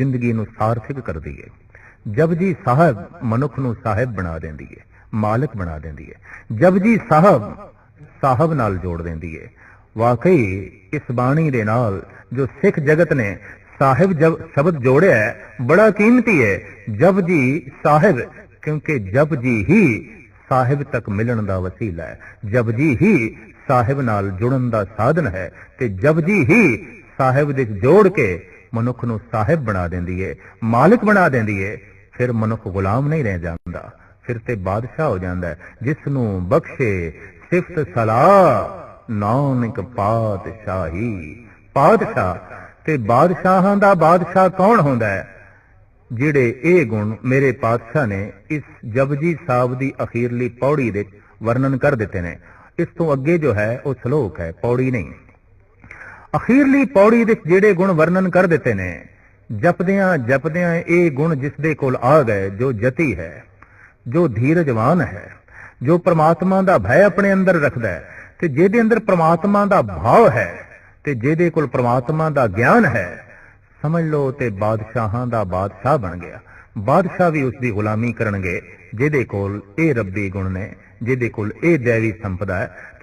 ਜ਼ਿੰਦਗੀ ਨੂੰ ਸਾਰਥਿਕ ਕਰਦੀ ਹੈ ਜਪਜੀ ਸਾਹਿਬ ਮਨੁੱਖ ਨੂੰ ਸਾਹਿਬ ਬਣਾ ਦਿੰਦੀ ਹੈ ਮਾਲਕ ਬਣਾ ਦਿੰਦੀ ਹੈ ਜਪਜੀ ਸਾਹਿਬ ਸਾਹਿਬ ਨਾਲ ਜੋੜ ਦਿੰਦੀ ਹੈ ਵਾਕਈ ਇਸ ਬਾਣੀ ਦੇ ਨਾਲ ਜੋ ਸਿੱਖ ਜਗਤ ਨੇ ਸਾਹਿਬ ਜਬ ਸ਼ਬਦ ਜੋੜਿਆ ਹੈ, ਬੜਾ ਕੀਮਤੀ ਹੈ ਜਪਜੀ ਸਾਹਿਬ ਕਿਉਂਕਿ ਜਪਜੀ ਹੀ ਸਾਹਿਬ ਤੱਕ ਮਿਲਣ ਦਾ ਵਸੀਲਾ ਹੈ ਜਪਜੀ ਹੀ ਸਾਹਿਬ ਨਾਲ ਜੁੜਨ ਦਾ ਸਾਧਨ ਹੈ ਤੇ ਜਪਜੀ ਹੀ ਸਾਹਿਬ ਦੇ ਜੋੜ ਕੇ ਮਨੁੱਖ ਨੂੰ ਸਾਹਿਬ ਬਣਾ ਦਿੰਦੀ ਹੈ ਮਾਲਕ ਬਣਾ ਦਿੰਦੀ ਹੈ ਫਿਰ ਮਨੁੱਖ ਗੁਲਾਮ ਨਹੀਂ ਰਹਿ ਜਾਂਦਾ ਫਿਰ ਤੇ ਬਾਦਸ਼ਾਹ ਹੋ ਜਾਂਦਾ ਹੈ, ਜਿਸ ਨੂੰ ਬਖਸ਼ੇ ਸਿਫਤ ਸਲਾਹ ਨਾਨਕ ਪਾਤਸ਼ਾਹੀ। ਪਾਤਸ਼ਾਹ ਤੇ ਬਾਦਸ਼ਾਹਾਂ ਦਾ ਬਾਦਸ਼ਾਹ ਕੌਣ ਹੁੰਦਾ ਹੈ? ਜਿਹੜੇ ਇਹ ਗੁਣ ਮੇਰੇ ਪਾਤਸ਼ਾਹ ਨੇ ਇਸ ਜਪਜੀ ਸਾਹਿਬ ਦੀ ਅਖੀਰਲੀ ਪੌੜੀ ਦੇ ਵਰਣਨ ਕਰ ਦਿੱਤੇ ਨੇ। ਇਸ ਤੋਂ ਅੱਗੇ ਜੋ ਹੈ ਉਹ ਸ਼ਲੋਕ ਹੈ ਪੌੜੀ ਨਹੀਂ। ਅਖੀਰਲੀ ਪੌੜੀ ਦੇ ਜਿਹੜੇ ਗੁਣ ਵਰਣਨ ਕਰ ਦਿੱਤੇ ਨੇ, ਜਪਦਿਆਂ ਜਪਦਿਆਂ ਇਹ ਗੁਣ ਜਿਸ ਦੇ ਕੋਲ ਆ ਗਏ, ਜੋ ਜਤੀ ਹੈ, ਜੋ ਧੀਰਜਵਾਨ ਹੈ, ਜੋ ਪ੍ਰਮਾਤਮਾ ਦਾ ਭੈ ਆਪਣੇ ਅੰਦਰ ਰੱਖਦਾ ਹੈ, ਤੇ ਜਿਹਦੇ ਅੰਦਰ ਪ੍ਰਮਾਤਮਾ ਦਾ ਭਾਵ ਹੈ, ਤੇ ਜਿਹਦੇ ਕੋਲ ਪ੍ਰਮਾਤਮਾ ਦਾ ਗਿਆਨ ਹੈ, ਸਮਝ ਲਓ ਤੇ ਬਾਦਸ਼ਾਹਾਂ ਦਾ ਬਾਦਸ਼ਾਹ ਬਣ ਗਿਆ। ਬਾਦਸ਼ਾਹ ਵੀ ਉਸ ਦੀ ਗੁਲਾਮੀ ਕਰਨਗੇ, ਜਿਹਦੇ ਕੋਲ ਇਹ ਰੱਬੀ ਗੁਣ ਨੇ, ਜਿਹਦੇ ਕੋਲ ਇਹ ਦੇਵੀ ਸੰਪਦਾ ਹੈ।